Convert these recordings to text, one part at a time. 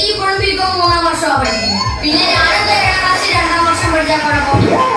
ചേച്ചി ഇപ്പോഴും ബികോം മൂന്നാം വർഷമാണ് പഠിക്കുന്നത് പിന്നെ ഞാനും ഏഴാം ക്ലാസ് രണ്ടാം വർഷം പഠിക്കാൻ പോകണം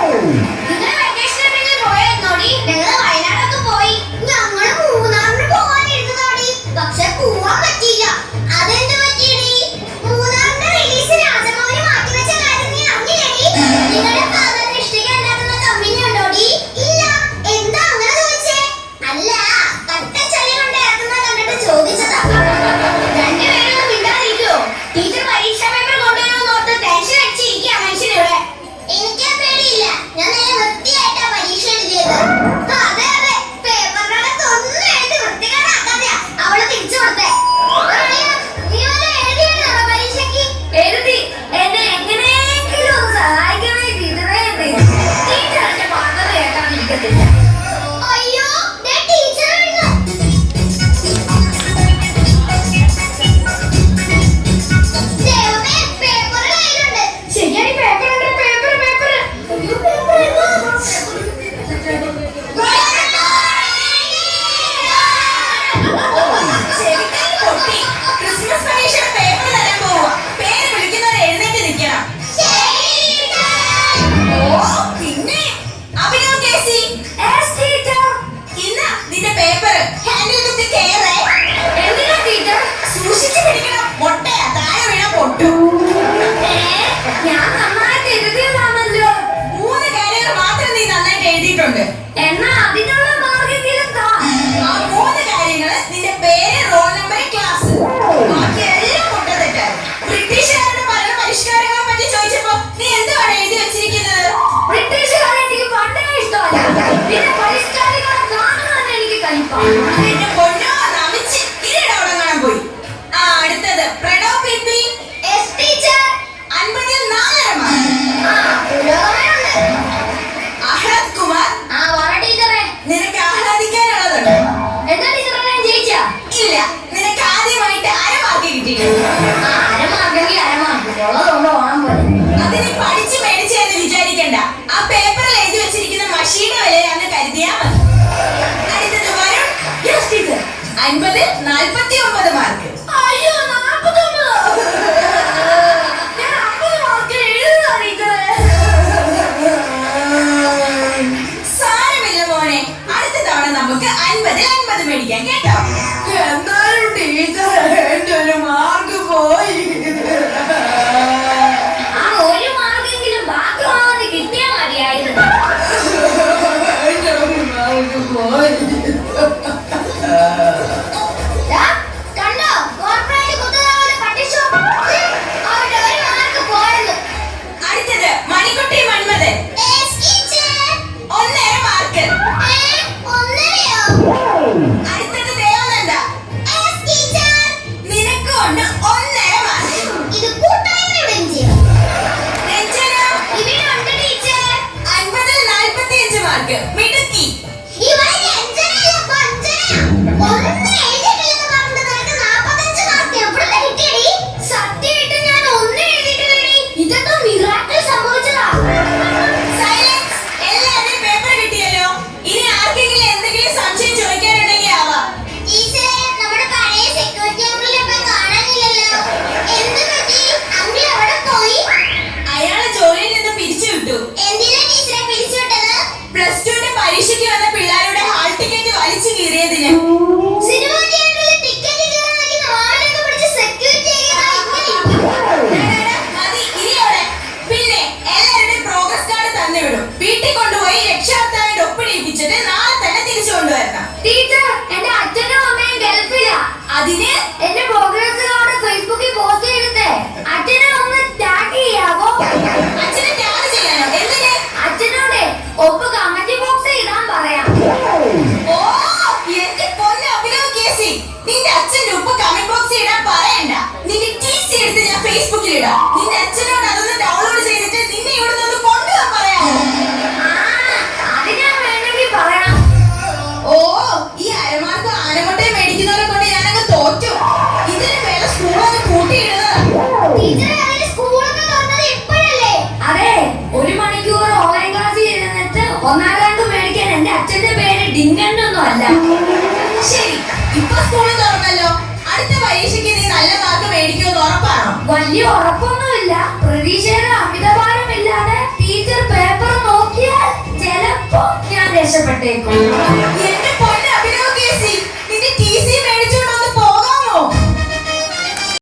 കിട്ടിയോ അരമാർക്കെങ്കിൽ അരമാർക്ക് ഉള്ളതുകൊണ്ട് ഓണം പോലെ. അതിന് പഠിച്ചു മേടിച്ചെന്ന് വിചാരിക്കണ്ട. ആ പേപ്പറിൽ എഴുതി വെച്ചിരിക്കുന്ന മഷീന്റെ വിലയാണെന്ന് കരുതിയാ മതി. അടുത്തത് വരുൺ യെസ് ടീച്ചർ അൻപതിൽ നാൽപ്പത്തി ഒമ്പത് മാർക്ക് അയ്യോ നമുക്ക് അൻപതിൽ അൻപത് മേടിക്കാം കേട്ടോ? എന്തായാലും ടീച്ചർ അല്ല ശരി ഇപ്പൊ സ്കൂൾ തുറന്നല്ലോ. അടുത്ത പരീക്ഷയ്ക്ക് നീ നല്ല മാർക്ക് മേടിക്കുമെന്ന് ഉറപ്പാണോ? വലിയ ഉറപ്പൊന്നുമില്ല. പ്രതീക്ഷയുടെ അമിതഭാരമില്ലാതെ ടീച്ചർ പേപ്പർ നോക്കിയാൽ ചിലപ്പോ ഞാൻ രക്ഷപ്പെട്ടേക്കും.